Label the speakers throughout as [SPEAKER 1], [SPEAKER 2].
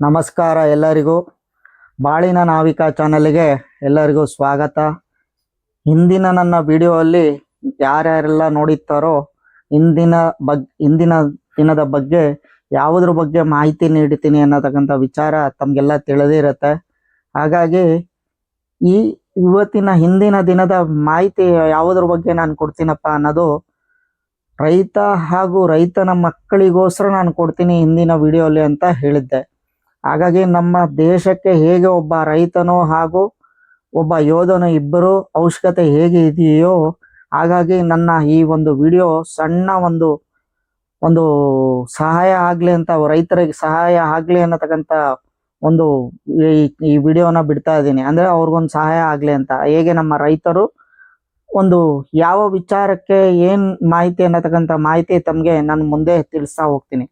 [SPEAKER 1] ನಮಸ್ಕಾರ ಎಲ್ಲರಿಗೂ. ಬಾಳಿನ ನಾವಿಕ ಚಾನಲ್ಗೆ ಎಲ್ಲರಿಗೂ ಸ್ವಾಗತ. ಹಿಂದಿನ ನನ್ನ ವಿಡಿಯೋಲ್ಲಿ ಯಾರ್ಯಾರೆಲ್ಲ ನೋಡಿರ್ತಾರೋ, ಇಂದಿನ ಬಗ್, ಇಂದಿನ ದಿನದ ಬಗ್ಗೆ ಯಾವುದ್ರ ಬಗ್ಗೆ ಮಾಹಿತಿ ನೀಡ್ತೀನಿ ಅನ್ನತಕ್ಕಂಥ ವಿಚಾರ ತಮಗೆಲ್ಲ ತಿಳಿದಿರುತ್ತೆ ಹಾಗಾಗಿ ಈ ಇವತ್ತಿನ ಹಿಂದಿನ ದಿನದ ಮಾಹಿತಿ ಯಾವುದ್ರ ಬಗ್ಗೆ ನಾನು ಕೊಡ್ತೀನಪ್ಪ ಅನ್ನೋದು ರೈತ ಹಾಗೂ ರೈತನ ಮಕ್ಕಳಿಗೋಸ್ಕರ ನಾನು ಕೊಡ್ತೀನಿ ಹಿಂದಿನ ವಿಡಿಯೋಲಿ ಅಂತ ಹೇಳಿದ್ದೆ. ಹಾಗಾಗಿ ನಮ್ಮ ದೇಶಕ್ಕೆ ಹೇಗೆ ಒಬ್ಬ ರೈತನು ಹಾಗೂ ಒಬ್ಬ ಯೋಧನು ಇಬ್ಬರು ಅವಶ್ಯಕತೆ ಹೇಗೆ ಇದೆಯೋ ಹಾಗಾಗಿ ನನ್ನ ಈ ಒಂದು ವಿಡಿಯೋ ಸಣ್ಣ ಒಂದು ಒಂದು ಸಹಾಯ ಆಗ್ಲಿ ಅಂತ, ರೈತರಿಗೆ ಸಹಾಯ ಆಗ್ಲಿ ಅನ್ನತಕ್ಕಂಥ ಒಂದು ಈ ವಿಡಿಯೋನ ಬಿಡ್ತಾ ಇದ್ದೀನಿ. ಅಂದ್ರೆ ಅವ್ರಿಗೊಂದು ಸಹಾಯ ಆಗ್ಲಿ ಅಂತ. ಹೇಗೆ ನಮ್ಮ ರೈತರು ಒಂದು ಯಾವ ವಿಚಾರಕ್ಕೆ ಏನ್ ಮಾಹಿತಿ ಅನ್ನತಕ್ಕಂಥ ಮಾಹಿತಿ ತಮಗೆ ನಾನು ಮುಂದೆ ತಿಳಿಸ್ತಾ ಹೋಗ್ತೀನಿ.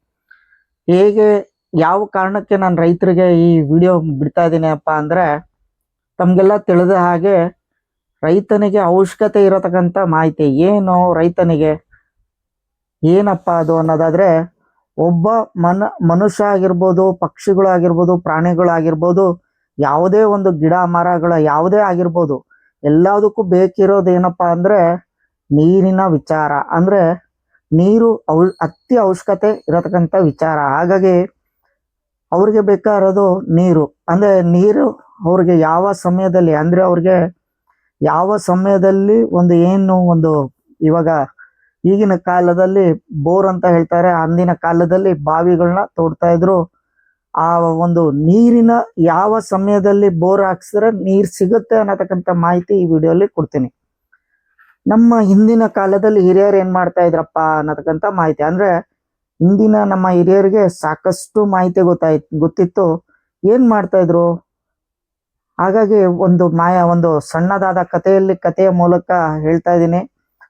[SPEAKER 1] ಹೇಗೆ ಯಾವ ಕಾರಣಕ್ಕೆ ನಾನು ರೈತರಿಗೆ ಈ ವಿಡಿಯೋ ಬಿಡ್ತಾ ಇದ್ದೀನಿ ಅಪ್ಪ ಅಂದ್ರೆ ತಮಗೆಲ್ಲ ತಿಳಿದ ಹಾಗೆ ರೈತನಿಗೆ ಅವಶ್ಯಕತೆ ಇರತಕ್ಕಂಥ ಮಾಹಿತಿ. ಏನು ರೈತನಿಗೆ? ಏನಪ್ಪ ಅದು ಅನ್ನೋದಾದರೆ ಒಬ್ಬ ಮನ, ಮನುಷ್ಯ ಆಗಿರ್ಬೋದು ಪಕ್ಷಿಗಳಾಗಿರ್ಬೋದು ಪ್ರಾಣಿಗಳಾಗಿರ್ಬೋದು ಯಾವುದೇ ಒಂದು ಗಿಡ, ಮರಗಳ ಯಾವುದೇ ಆಗಿರ್ಬೋದು, ಎಲ್ಲದಕ್ಕೂ ಬೇಕಿರೋದು ಏನಪ್ಪ ಅಂದರೆ ನೀರಿನ ವಿಚಾರ. ಅಂದರೆ ನೀರು ಅವ್, ಅತಿ ಅವಶ್ಯಕತೆ ಇರತಕ್ಕಂಥ ವಿಚಾರ. ಹಾಗಾಗಿ ಅವ್ರಿಗೆ ಬೇಕಾಗಿರೋದು ನೀರು. ಅಂದ್ರೆ ನೀರು ಅವ್ರಿಗೆ ಯಾವ ಸಮಯದಲ್ಲಿ, ಅಂದ್ರೆ ಅವ್ರಿಗೆ ಯಾವ ಸಮಯದಲ್ಲಿ ಒಂದು ಏನು ಒಂದು ಇವಾಗ ಈಗಿನ ಕಾಲದಲ್ಲಿ ಬೋರ್ ಅಂತ ಹೇಳ್ತಾರೆ, ಅಂದಿನ ಕಾಲದಲ್ಲಿ ಬಾವಿಗಳನ್ನ ತೋಡ್ತಾ ಇದ್ರು. ಆ ಒಂದು ನೀರಿನ ಯಾವ ಸಮಯದಲ್ಲಿ ಬೋರ್ ಹಾಕ್ಸಿದ್ರೆ ನೀರು ಸಿಗುತ್ತೆ ಅನ್ನತಕ್ಕಂಥ ಮಾಹಿತಿ ಈ ವಿಡಿಯೋಲಿ ಕೊಡ್ತೀನಿ. ನಮ್ಮ ಹಿಂದಿನ ಕಾಲದಲ್ಲಿ ಹಿರಿಯರು ಏನ್ ಮಾಡ್ತಾ ಇದ್ರಪ್ಪ ಅನ್ನತಕ್ಕಂಥ ಮಾಹಿತಿ. ಅಂದ್ರೆ ಇಂದಿನ ನಮ್ಮ ಹಿರಿಯರಿಗೆ ಸಾಕಷ್ಟು ಮಾಹಿತಿ ಗೊತ್ತಾಯ್ತು ಗೊತ್ತಿತ್ತು. ಏನ್ ಮಾಡ್ತಾ ಇದ್ರು? ಹಾಗಾಗಿ ಒಂದು ಮಾಯ, ಒಂದು ಸಣ್ಣದಾದ ಕಥೆಯಲ್ಲಿ, ಕಥೆಯ ಮೂಲಕ ಹೇಳ್ತಾ ಇದ್ದೀನಿ.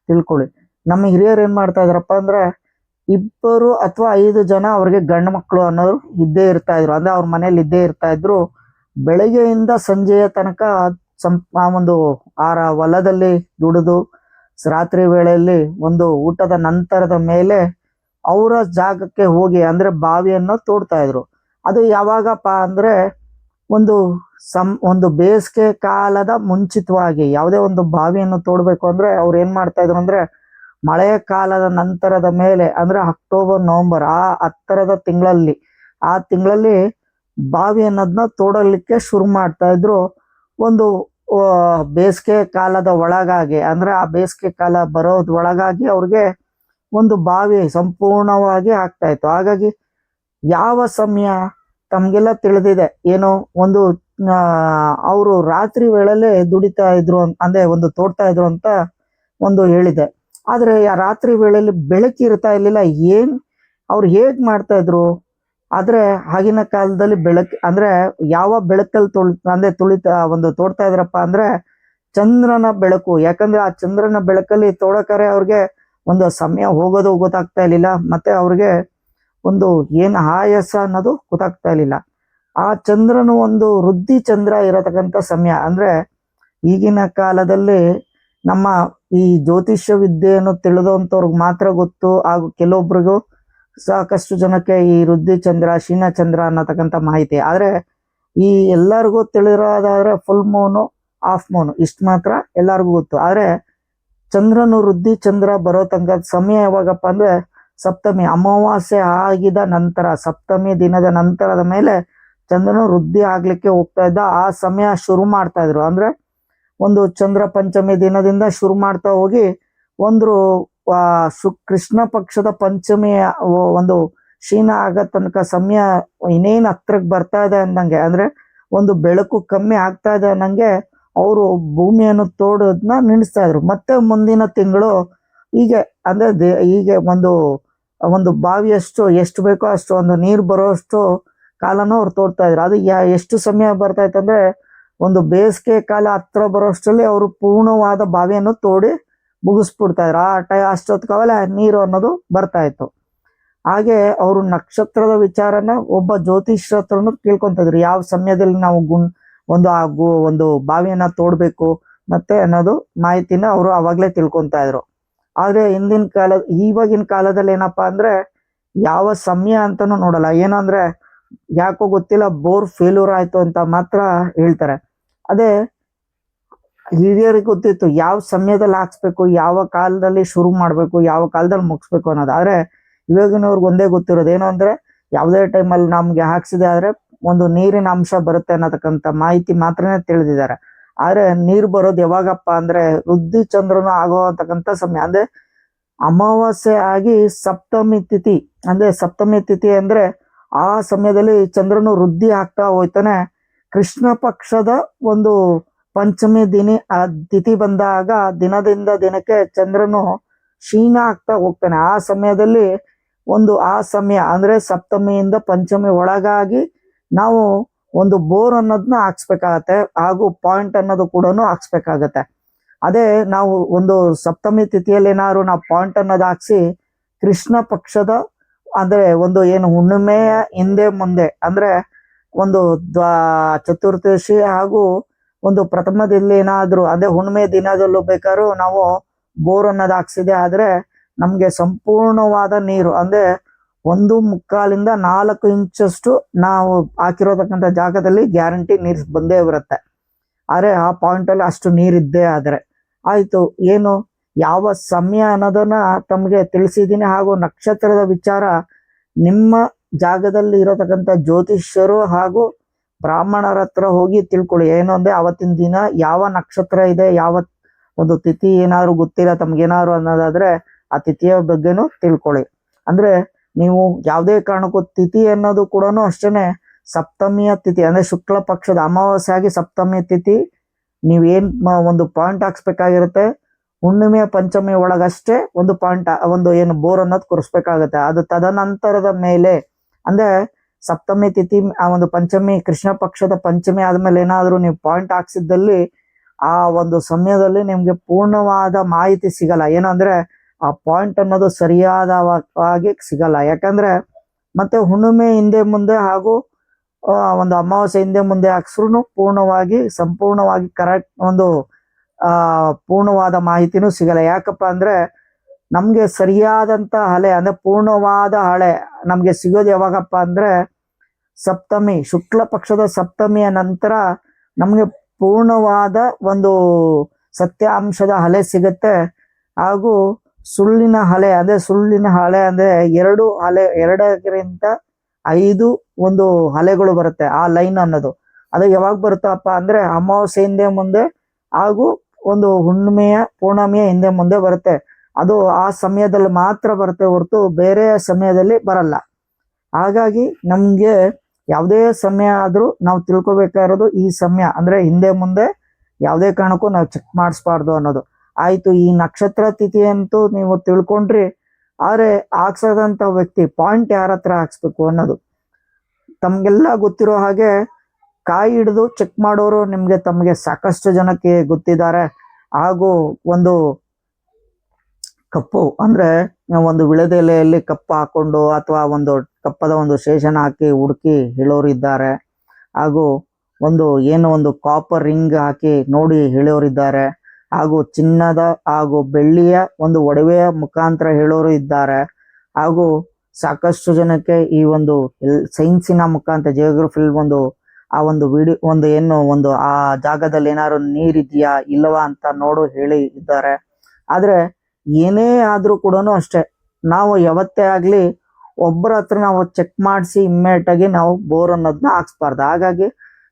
[SPEAKER 1] ತಿಳ್ಕೊಳ್ಳಿ. ನಮ್ಮ ಹಿರಿಯರು ಏನ್ ಮಾಡ್ತಾ ಇದ್ರಪ್ಪ ಅಂದ್ರೆ, ಇಬ್ಬರು ಅಥವಾ ಐದು ಜನ ಅವ್ರಿಗೆ ಗಂಡು ಮಕ್ಕಳು ಅನ್ನೋರು ಇದ್ದೇ ಇರ್ತಾ ಇದ್ರು. ಅಂದ್ರೆ ಅವ್ರ ಮನೇಲಿ ಇದ್ದೇ ಇರ್ತಾ ಇದ್ರು. ಬೆಳಗ್ಗೆಯಿಂದ ಸಂಜೆಯ ತನಕ ಸಂ ಆ ಒಂದು ಆರ ಹೊಲದಲ್ಲಿ ದುಡಿದು, ರಾತ್ರಿ ವೇಳೆಯಲ್ಲಿ ಒಂದು ಊಟದ ನಂತರದ ಮೇಲೆ ಅವರ ಜಾಗಕ್ಕೆ ಹೋಗಿ ಅಂದ್ರೆ ಬಾವಿಯನ್ನು ತೋಡ್ತಾ ಇದ್ರು. ಅದು ಯಾವಾಗಪ್ಪ ಅಂದ್ರೆ ಒಂದು ಸಂ, ಒಂದು ಬೇಸಿಗೆ ಕಾಲದ ಮುಂಚಿತವಾಗಿ ಯಾವುದೇ ಒಂದು ಬಾವಿಯನ್ನು ತೋಡಬೇಕು ಅಂದ್ರೆ ಅವ್ರು ಏನು ಮಾಡ್ತಾ ಇದ್ರು ಅಂದ್ರೆ ಮಳೆಯ ಕಾಲದ ನಂತರದ ಮೇಲೆ ಅಂದ್ರೆ ಅಕ್ಟೋಬರ್, ನವೆಂಬರ್ ಆ ಹತ್ತರದ ತಿಂಗಳಲ್ಲಿ, ಆ ತಿಂಗಳಲ್ಲಿ ಬಾವಿ ಅನ್ನೋದನ್ನ ತೋಡಲಿಕ್ಕೆ ಶುರು ಮಾಡ್ತಾ ಇದ್ರು. ಒಂದು ಬೇಸಿಗೆ ಕಾಲದ ಒಳಗಾಗಿ ಅಂದ್ರೆ ಆ ಬೇಸಿಗೆ ಕಾಲ ಬರೋದ್ ಒಳಗಾಗಿ ಅವ್ರಿಗೆ ಒಂದು ಬಾವಿ ಸಂಪೂರ್ಣವಾಗಿ ಆಗ್ತಾ ಇತ್ತು. ಹಾಗಾಗಿ ಯಾವ ಸಮಯ ತಮಗೆಲ್ಲ ತಿಳಿದಿದೆ. ಏನು ಒಂದು ಅವರು ರಾತ್ರಿ ವೇಳಲ್ಲೇ ದುಡಿತಾ ಇದ್ರು ಅಂದ್ರೆ ಒಂದು ತೋಡ್ತಾ ಇದ್ರು ಅಂತ ಒಂದು ಹೇಳಿದೆ. ಆದ್ರೆ ಆ ರಾತ್ರಿ ವೇಳೆಯಲ್ಲಿ ಬೆಳಕಿರ್ತಾ ಇರ್ಲಿಲ್ಲ. ಏನ್ ಅವ್ರು ಹೇಗ್ ಮಾಡ್ತಾ ಇದ್ರು? ಆದ್ರೆ ಆಗಿನ ಕಾಲದಲ್ಲಿ ಬೆಳಕ್, ಅಂದ್ರೆ ಯಾವ ಬೆಳಕಲ್ಲಿ ತುಳ, ಅಂದ್ರೆ ತುಳಿತಾ, ಒಂದು ತೋಡ್ತಾ ಇದ್ರಪ್ಪ ಅಂದ್ರೆ ಚಂದ್ರನ ಬೆಳಕು. ಯಾಕಂದ್ರೆ ಆ ಚಂದ್ರನ ಬೆಳಕಲ್ಲಿ ತೋಡಕರೆ ಅವ್ರಿಗೆ ಒಂದು ಸಮಯ ಹೋಗೋದು ಗೊತ್ತಾಗ್ತಾ ಇರಲಿಲ್ಲ, ಮತ್ತೆ ಅವ್ರಿಗೆ ಒಂದು ಏನು ಆಯಾಸ ಅನ್ನೋದು ಗೊತ್ತಾಗ್ತಾ ಇರಲಿಲ್ಲ. ಆ ಚಂದ್ರನು ಒಂದು ವೃದ್ಧಿ ಚಂದ್ರ ಇರತಕ್ಕಂಥ ಸಮಯ. ಅಂದ್ರೆ ಈಗಿನ ಕಾಲದಲ್ಲಿ ನಮ್ಮ ಈ ಜ್ಯೋತಿಷ್ಯ ವಿದ್ಯೆಯನ್ನು ತಿಳಿದಂಥವ್ರಿಗೆ ಮಾತ್ರ ಗೊತ್ತು, ಹಾಗೂ ಕೆಲವೊಬ್ರಿಗೂ ಸಾಕಷ್ಟು ಜನಕ್ಕೆ ಈ ವೃದ್ಧಿ ಚಂದ್ರ, ಶೀನ ಚಂದ್ರ ಅನ್ನತಕ್ಕಂಥ ಮಾಹಿತಿ. ಆದರೆ ಈ ಎಲ್ಲರಿಗೂ ತಿಳಿರೋದಾದರೆ ಫುಲ್ ಮೂನು ಆಫ್ ಮೂನು ಇಷ್ಟು ಮಾತ್ರ ಎಲ್ಲರಿಗೂ ಗೊತ್ತು. ಆದ್ರೆ ಚಂದ್ರನು ವೃದ್ಧಿ ಚಂದ್ರ ಬರೋ ತನಕ ಸಮಯ ಯಾವಾಗಪ್ಪ ಅಂದ್ರೆ ಸಪ್ತಮಿ ಅಮಾವಾಸ್ಯೆ ಆಗಿದ ನಂತರ, ಸಪ್ತಮಿ ದಿನದ ನಂತರದ ಮೇಲೆ ಚಂದ್ರನು ವೃದ್ಧಿ ಆಗ್ಲಿಕ್ಕೆ ಹೋಗ್ತಾ ಇದ್ದ. ಆ ಸಮಯ ಶುರು ಮಾಡ್ತಾ ಇದ್ರು. ಅಂದ್ರೆ ಒಂದು ಚಂದ್ರ ಪಂಚಮಿ ದಿನದಿಂದ ಶುರು ಮಾಡ್ತಾ ಹೋಗಿ ಒಂದು ಶು, ಕೃಷ್ಣ ಪಕ್ಷದ ಪಂಚಮಿ ಒಂದು ಕ್ಷೀಣ ಆಗ ತನಕ ಸಮಯ ಇನ್ನೇನು ಹತ್ರಕ್ಕೆ ಬರ್ತಾ ಇದೆ ಅಂದಂಗೆ, ಅಂದ್ರೆ ಒಂದು ಬೆಳಕು ಕಮ್ಮಿ ಆಗ್ತಾ ಇದೆ ಅನ್ನಂಗೆ ಅವರು ಭೂಮಿಯನ್ನು ತೋಡೋದನ್ನ ನಿಲ್ಲಿಸ್ತಾ ಇದ್ರು. ಮತ್ತೆ ಮುಂದಿನ ತಿಂಗಳು ಹೀಗೆ, ಅಂದ್ರೆ ದೇ- ಹೀಗೆ ಒಂದು ಒಂದು ಬಾವಿಯಷ್ಟು ಎಷ್ಟು ಬೇಕೋ ಅಷ್ಟು, ಒಂದು ನೀರು ಬರೋಷ್ಟು ಕಾಲನ ಅವ್ರು ತೋಡ್ತಾ ಇದ್ರು. ಅದು ಯಾ, ಎಷ್ಟು ಸಮಯ ಬರ್ತಾ ಇತ್ತಂದ್ರೆ ಒಂದು ಬೇಸಿಗೆ ಕಾಲ ಹತ್ರ ಬರೋಷ್ಟರಲ್ಲಿ ಅವರು ಪೂರ್ಣವಾದ ಬಾವಿಯನ್ನು ತೋಡಿ ಮುಗಿಸ್ಬಿಡ್ತಾ ಇದ್ರು. ಆ ಟೈ ಅಷ್ಟೊತ್ಕಾವಲ್ಲ ನೀರು ಅನ್ನೋದು ಬರ್ತಾ ಇತ್ತು. ಹಾಗೆ ಅವರು ನಕ್ಷತ್ರದ ವಿಚಾರನ ಒಬ್ಬ ಜ್ಯೋತಿಷ್ಯ ಹತ್ರನು ಕೇಳ್ಕೊತಿದ್ರು ಯಾವ ಸಮಯದಲ್ಲಿ ನಾವು ಗುಣ್ ಒಂದು ಆ ಗು, ಒಂದು ಬಾವಿಯನ್ನ ತೋಡ್ಬೇಕು ಮತ್ತೆ ಅನ್ನೋದು ಮಾಹಿತಿನ ಅವರು ಅವಾಗ್ಲೇ ತಿಳ್ಕೊಂತ ಇದ್ರು. ಆದ್ರೆ ಹಿಂದಿನ ಕಾಲ ಇವಾಗಿನ ಕಾಲದಲ್ಲಿ ಏನಪ್ಪಾ ಅಂದ್ರೆ ಯಾವ ಸಮಯ ಅಂತಾನು ನೋಡಲ್ಲ. ಏನಂದ್ರೆ ಯಾಕೋ ಗೊತ್ತಿಲ್ಲ, ಬೋರ್ ಫೇಲ್ಯೂರ್ ಆಯ್ತು ಅಂತ ಮಾತ್ರ ಹೇಳ್ತಾರೆ. ಅದೇ ಹಿರಿಯರಿಗೆ ಗೊತ್ತಿತ್ತು, ಯಾವ ಸಮಯದಲ್ಲಿ ಹಾಕ್ಸ್ಬೇಕು, ಯಾವ ಕಾಲದಲ್ಲಿ ಶುರು ಮಾಡಬೇಕು, ಯಾವ ಕಾಲದಲ್ಲಿ ಮುಗಿಸ್ಬೇಕು ಅನ್ನೋದು. ಆದ್ರೆ ಇವಾಗಿನವ್ರಿಗೆ ಒಂದೇ ಗೊತ್ತಿರೋದು, ಏನು ಅಂದ್ರೆ ಯಾವುದೇ ಟೈಮಲ್ಲಿ ನಮ್ಗೆ ಹಾಕ್ಸಿದೆ ಆದ್ರೆ ಒಂದು ನೀರಿನ ಅಂಶ ಬರುತ್ತೆ ಅನ್ನತಕ್ಕಂಥ ಮಾಹಿತಿ ಮಾತ್ರನೇ ತಿಳಿದಿದ್ದಾರೆ. ಆದ್ರೆ ನೀರು ಬರೋದು ಯಾವಾಗಪ್ಪ ಅಂದ್ರೆ ವೃದ್ಧಿ ಚಂದ್ರನ ಆಗೋ ಅಂತಕ್ಕಂಥ ಸಮಯ. ಅಂದ್ರೆ ಅಮಾವಾಸ್ಯೆ ಆಗಿ ಸಪ್ತಮಿ ತಿಥಿ, ಅಂದ್ರೆ ಸಪ್ತಮಿ ತಿಥಿ ಅಂದ್ರೆ ಆ ಸಮಯದಲ್ಲಿ ಚಂದ್ರನು ವೃದ್ಧಿ ಆಗ್ತಾ ಹೋಯ್ತಾನೆ. ಕೃಷ್ಣ ಪಕ್ಷದ ಒಂದು ಪಂಚಮಿ ದಿನಿ, ಆ ತಿಥಿ ಬಂದಾಗ ದಿನದಿಂದ ದಿನಕ್ಕೆ ಚಂದ್ರನು ಕ್ಷೀಣ ಆಗ್ತಾ ಹೋಗ್ತಾನೆ. ಆ ಸಮಯದಲ್ಲಿ ಒಂದು ಆ ಸಮಯ ಅಂದ್ರೆ ಸಪ್ತಮಿಯಿಂದ ಪಂಚಮಿ ಒಳಗಾಗಿ ನಾವು ಒಂದು ಬೋರ್ ಅನ್ನೋದನ್ನ ಹಾಕ್ಸ್ಬೇಕಾಗತ್ತೆ, ಹಾಗೂ ಪಾಯಿಂಟ್ ಅನ್ನೋದು ಕೂಡ ಹಾಕ್ಸ್ಬೇಕಾಗತ್ತೆ. ಅದೇ ನಾವು ಒಂದು ಸಪ್ತಮಿ ತಿಥಿಯಲ್ಲಿ ಏನಾದ್ರು ನಾವು ಪಾಯಿಂಟ್ ಅನ್ನೋದು ಹಾಕ್ಸಿ, ಕೃಷ್ಣ ಪಕ್ಷದ ಅಂದ್ರೆ ಒಂದು ಏನು ಹುಣ್ಣಿಮೆಯ ಹಿಂದೆ ಮುಂದೆ, ಅಂದ್ರೆ ಒಂದು ದ್ವಾ, ಚತುರ್ದಶಿ ಹಾಗೂ ಒಂದು ಪ್ರಥಮದಲ್ಲಿ ಏನಾದ್ರು ಅದೇ ಹುಣ್ಣಿಮೆ ದಿನದಲ್ಲೂ ಬೇಕಾದ್ರೂ ನಾವು ಬೋರ್ ಅನ್ನೋದು ಹಾಕ್ಸಿದೆ ಆದ್ರೆ ನಮ್ಗೆ ಸಂಪೂರ್ಣವಾದ ನೀರು, ಅಂದ್ರೆ ಒಂದು ಮುಕ್ಕಾಲಿಂದ ನಾಲ್ಕು ಇಂಚಷ್ಟು ನಾವು ಹಾಕಿರೋತಕ್ಕಂಥ ಜಾಗದಲ್ಲಿ ಗ್ಯಾರಂಟಿ ನೀರು ಬಂದೇ ಬರುತ್ತೆ. ಆದರೆ ಆ ಪಾಯಿಂಟ್ ಅಲ್ಲಿ ಅಷ್ಟು ನೀರಿದ್ದೇ ಆದರೆ. ಆಯಿತು, ಏನು? ಯಾವ ಸಮಯ ಅನ್ನೋದನ್ನ ತಮಗೆ ತಿಳಿಸಿದ್ದೀನಿ. ಹಾಗೂ ನಕ್ಷತ್ರದ ವಿಚಾರ, ನಿಮ್ಮ ಜಾಗದಲ್ಲಿ ಇರತಕ್ಕಂಥ ಜ್ಯೋತಿಷ್ಯರು ಹಾಗೂ ಬ್ರಾಹ್ಮಣರ ಹತ್ರ ಹೋಗಿ ತಿಳ್ಕೊಳ್ಳಿ. ಏನು ಅಂದರೆ ಅವತ್ತಿನ ದಿನ ಯಾವ ನಕ್ಷತ್ರ ಇದೆ, ಯಾವ ಒಂದು ತಿಥಿ ಏನಾದ್ರು ಗೊತ್ತಿಲ್ಲ ತಮ್ಗೇನಾದ್ರು ಅನ್ನೋದಾದ್ರೆ ಆ ತಿಥಿಯ ಬಗ್ಗೆನೂ ತಿಳ್ಕೊಳ್ಳಿ. ಅಂದ್ರೆ ನೀವು ಯಾವುದೇ ಕಾರಣಕ್ಕೂ ತಿಥಿ ಅನ್ನೋದು ಕೂಡ ಅಷ್ಟೇ ಸಪ್ತಮಿಯ ತಿಥಿ, ಅಂದ್ರೆ ಶುಕ್ಲ ಪಕ್ಷದ ಅಮಾವಾಸ್ಯೆ ಆಗಿ ಸಪ್ತಮಿಯ ತಿಥಿ. ನೀವೇನು ಒಂದು ಪಾಯಿಂಟ್ ಹಾಕ್ಸ್ಬೇಕಾಗಿರುತ್ತೆ. ಹುಣ್ಣಿಮೆಯ ಪಂಚಮಿ ಒಳಗಷ್ಟೇ ಒಂದು ಪಾಯಿಂಟ್ ಒಂದು ಏನು ಬೋರ್ ಅನ್ನೋದು ಕೊರಿಸ್ಬೇಕಾಗತ್ತೆ. ಅದು ತದನಂತರದ ಮೇಲೆ, ಅಂದ್ರೆ ಸಪ್ತಮಿ ತಿಥಿ, ಆ ಒಂದು ಪಂಚಮಿ, ಕೃಷ್ಣ ಪಕ್ಷದ ಪಂಚಮಿ ಆದಮೇಲೆ ಏನಾದರೂ ನೀವು ಪಾಯಿಂಟ್ ಹಾಕ್ಸಿದ್ದಲ್ಲಿ ಆ ಒಂದು ಸಮಯದಲ್ಲಿ ನಿಮಗೆ ಪೂರ್ಣವಾದ ಮಾಹಿತಿ ಸಿಗಲ್ಲ. ಏನಂದ್ರೆ ಆ ಪಾಯಿಂಟ್ ಅನ್ನೋದು ಸರಿಯಾದವಾಗಿ ಸಿಗಲ್ಲ. ಯಾಕಂದ್ರೆ ಮತ್ತೆ ಹುಣ್ಣಿಮೆ ಹಿಂದೆ ಮುಂದೆ ಹಾಗೂ ಒಂದು ಅಮಾವಾಸ್ಯೆ ಹಿಂದೆ ಮುಂದೆ ಹಾಕ್ಸ್ರು ಪೂರ್ಣವಾಗಿ, ಸಂಪೂರ್ಣವಾಗಿ ಕರೆಕ್ಟ್ ಒಂದು, ಆ, ಪೂರ್ಣವಾದ ಮಾಹಿತಿನೂ ಸಿಗಲ್ಲ. ಯಾಕಪ್ಪ ಅಂದ್ರೆ ನಮ್ಗೆ ಸರಿಯಾದಂತ ಹಳೆ, ಅಂದ್ರೆ ಪೂರ್ಣವಾದ ಹಳೆ ನಮ್ಗೆ ಸಿಗೋದು ಯಾವಾಗಪ್ಪ ಅಂದ್ರೆ ಸಪ್ತಮಿ, ಶುಕ್ಲ ಪಕ್ಷದ ಸಪ್ತಮಿಯ ನಂತರ ನಮ್ಗೆ ಪೂರ್ಣವಾದ ಒಂದು ಸತ್ಯಾಂಶದ ಹಲೆ ಸಿಗುತ್ತೆ. ಹಾಗೂ ಸುಳ್ಳಿನ ಹಲೆ, ಅಂದ್ರೆ ಸುಳ್ಳಿನ ಹಲೆ ಅಂದ್ರೆ ಎರಡು ಹಲೆ, ಎರಡಕ್ಕಿಂತ ಐದು ಒಂದು ಹಲೆಗಳು ಬರುತ್ತೆ ಆ ಲೈನ್ ಅನ್ನೋದು. ಅದು ಯಾವಾಗ ಬರುತ್ತಪ್ಪ ಅಂದ್ರೆ ಅಮಾವಾಸ್ಯೆ ಹಿಂದೆ ಮುಂದೆ ಹಾಗೂ ಒಂದು ಹುಣ್ಣಿಮೆಯ, ಪೂರ್ಣಮಿಯ ಹಿಂದೆ ಮುಂದೆ ಬರುತ್ತೆ. ಅದು ಆ ಸಮಯದಲ್ಲಿ ಮಾತ್ರ ಬರುತ್ತೆ ಹೊರತು ಬೇರೆ ಸಮಯದಲ್ಲಿ ಬರಲ್ಲ. ಹಾಗಾಗಿ ನಮ್ಗೆ ಯಾವುದೇ ಸಮಯ ಆದ್ರೂ ನಾವು ತಿಳ್ಕೊಬೇಕಾಗಿರೋದು ಈ ಸಮಯ. ಅಂದ್ರೆ ಹಿಂದೆ ಮುಂದೆ ಯಾವುದೇ ಕಾರಣಕ್ಕೂ ನಾವು ಚೆಕ್ ಮಾಡಿಸ್ಬಾರ್ದು ಅನ್ನೋದು. ಆಯ್ತು, ಈ ನಕ್ಷತ್ರ ತಿಥಿ ಅಂತೂ ನೀವು ತಿಳ್ಕೊಂಡ್ರಿ. ಆದ್ರೆ ಹಾಕ್ಸದಂತ ವ್ಯಕ್ತಿ ಪಾಯಿಂಟ್ ಯಾರ ಹತ್ರ ಹಾಕ್ಸ್ಬೇಕು ಅನ್ನೋದು. ತಮಗೆಲ್ಲ ಗೊತ್ತಿರೋ ಹಾಗೆ ಕಾಯಿ ಹಿಡಿದು ಚೆಕ್ ಮಾಡೋರು ನಿಮಗೆ ತಮಗೆ ಸಾಕಷ್ಟು ಜನಕ್ಕೆ ಗೊತ್ತಿದ್ದಾರೆ. ಹಾಗೂ ಒಂದು ಕಪ್ಪು ಅಂದ್ರೆ ಒಂದು ವಿಳದೆಲೆಯಲ್ಲಿ ಕಪ್ಪು ಹಾಕೊಂಡು ಅಥವಾ ಒಂದು ಕಪ್ಪದ ಒಂದು ಶೇಷನ ಹಾಕಿ ಹುಡುಕಿ ಹೇಳೋರು ಇದ್ದಾರೆ. ಹಾಗೂ ಒಂದು ಏನು ಒಂದು ಕಾಪರ್ ರಿಂಗ್ ಹಾಕಿ ನೋಡಿ ಹೇಳೋರಿದ್ದಾರೆ. ಹಾಗೂ ಚಿನ್ನದ ಹಾಗೂ ಬೆಳ್ಳಿಯ ಒಂದು ಒಡವೆಯ ಮುಖಾಂತರ ಹೇಳೋರು ಇದ್ದಾರೆ. ಹಾಗೂ ಸಾಕಷ್ಟು ಜನಕ್ಕೆ ಈ ಒಂದು ಸೈನ್ಸಿನ ಮುಖಾಂತರ ಜಿಯೋಗ್ರಫಿ ಒಂದು ಆ ಒಂದು ವಿಡಿಯೋ ಒಂದು ಏನು, ಒಂದು ಆ ಜಾಗದಲ್ಲಿ ಏನಾದ್ರು ನೀರಿದೆಯಾ ಇಲ್ಲವಾ ಅಂತ ನೋಡು ಹೇಳಿ ಇದ್ದಾರೆ. ಆದ್ರೆ ಏನೇ ಆದ್ರೂ ಕೂಡ ಅಷ್ಟೇ, ನಾವು ಯಾವತ್ತೇ ಆಗ್ಲಿ ಒಬ್ಬರ ಹತ್ರ ನಾವು ಚೆಕ್ ಮಾಡಿಸಿ ಇಮ್ಮಿಡಿಯೇಟ್ ಆಗಿ ನಾವು ಬೋರ್ ಅನ್ನೋದನ್ನ ಹಾಕ್ಸ್ಬಾರ್ದು. ಹಾಗಾಗಿ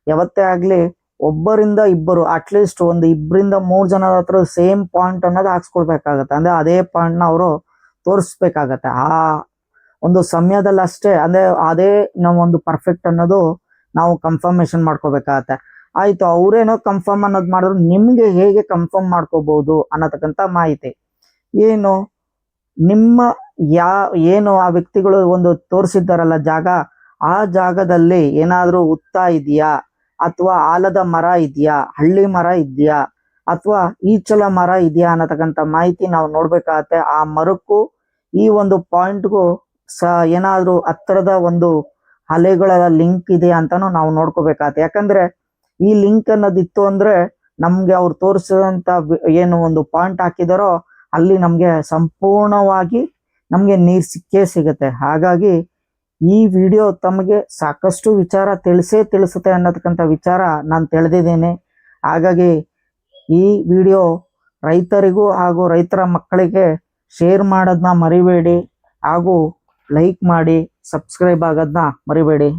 [SPEAKER 1] ಯಾವತ್ತೇ ಆಗ್ಲಿ ಒಬ್ಬರಿಂದ ಇಬ್ಬರು ಅಟ್ಲೀಸ್ಟ್ ಒಂದು ಇಬ್ಬರಿಂದ ಮೂರ್ ಜನದ ಹತ್ರ ಸೇಮ್ ಪಾಯಿಂಟ್ ಅನ್ನೋದು ಹಾಕ್ಸ್ಕೊಡ್ಬೇಕಾಗತ್ತೆ. ಅಂದ್ರೆ ಅದೇ ಪಾಯಿಂಟ್ನ ಅವರು ತೋರಿಸ್ಬೇಕಾಗತ್ತೆ. ಆ ಒಂದು ಸಮಯದಲ್ಲಿ ಅಷ್ಟೇ, ಅಂದ್ರೆ ಅದೇ ನಾವೊಂದು ಪರ್ಫೆಕ್ಟ್ ಅನ್ನೋದು ನಾವು ಕನ್ಫರ್ಮೇಶನ್ ಮಾಡ್ಕೋಬೇಕಾಗತ್ತೆ. ಆಯ್ತು, ಅವ್ರೇನೋ ಕನ್ಫರ್ಮ್ ಅನ್ನೋದು ಮಾಡಿದ್ರು ನಿಮ್ಗೆ ಹೇಗೆ ಕನ್ಫರ್ಮ್ ಮಾಡ್ಕೋಬಹುದು ಅನ್ನತಕ್ಕಂತ ಮಾಹಿತಿ. ಏನು, ನಿಮ್ಮ ಯಾ, ಏನು ಆ ವ್ಯಕ್ತಿಗಳು ಒಂದು ತೋರಿಸಿದ್ದಾರಲ್ಲ ಜಾಗ, ಆ ಜಾಗದಲ್ಲಿ ಏನಾದರೂ ಉತ್ತ ಇದೆಯಾ? ಅಥವಾ ಆಲದ ಮರ ಇದೆಯಾ? ಹಳ್ಳಿ ಮರ ಇದೆಯಾ? ಅಥವಾ ಈಚಲ ಮರ ಇದೆಯಾ ಅನ್ನತಕ್ಕಂತ ಮಾಹಿತಿ ನಾವು ನೋಡ್ಬೇಕಾಗತ್ತೆ. ಆ ಮರಕ್ಕೂ ಈ ಒಂದು ಪಾಯಿಂಟ್ಗೂ ಸ ಏನಾದ್ರೂ ಹತ್ತಿರದ ಒಂದು ಅಲೆಗಳ ಲಿಂಕ್ ಇದೆ ಅಂತಾನು ನಾವು ನೋಡ್ಕೋಬೇಕಾಗತ್ತೆ. ಯಾಕಂದ್ರೆ ಈ ಲಿಂಕ್ ಅನ್ನೋದಿತ್ತು ಅಂದ್ರೆ ನಮ್ಗೆ ಅವ್ರು ತೋರಿಸಿದಂತ ಏನು ಒಂದು ಪಾಯಿಂಟ್ ಹಾಕಿದಾರೋ ಅಲ್ಲಿ ನಮ್ಗೆ ಸಂಪೂರ್ಣವಾಗಿ ನಮ್ಗೆ ನೀರ್ ಸಿಕ್ಕೇ ಸಿಗುತ್ತೆ. ಹಾಗಾಗಿ ಈ ವಿಡಿಯೋ ತಮಗೆ ಸಾಕಷ್ಟು ವಿಚಾರ ತಿಳಿಸೇ ತಿಳಿಸುತ್ತೆ ಅನ್ನೋದಕ್ಕಂಥ ವಿಚಾರ ನಾನು ತಿಳಿದಿದ್ದೇನೆ. ಹಾಗಾಗಿ ಈ ವಿಡಿಯೋ ರೈತರಿಗೂ ಹಾಗೂ ರೈತರ ಮಕ್ಕಳಿಗೆ ಶೇರ್ ಮಾಡೋದನ್ನ ಮರಿಬೇಡಿ ಹಾಗೂ ಲೈಕ್ ಮಾಡಿ, ಸಬ್ಸ್ಕ್ರೈಬ್ ಆಗೋದನ್ನ ಮರಿಬೇಡಿ.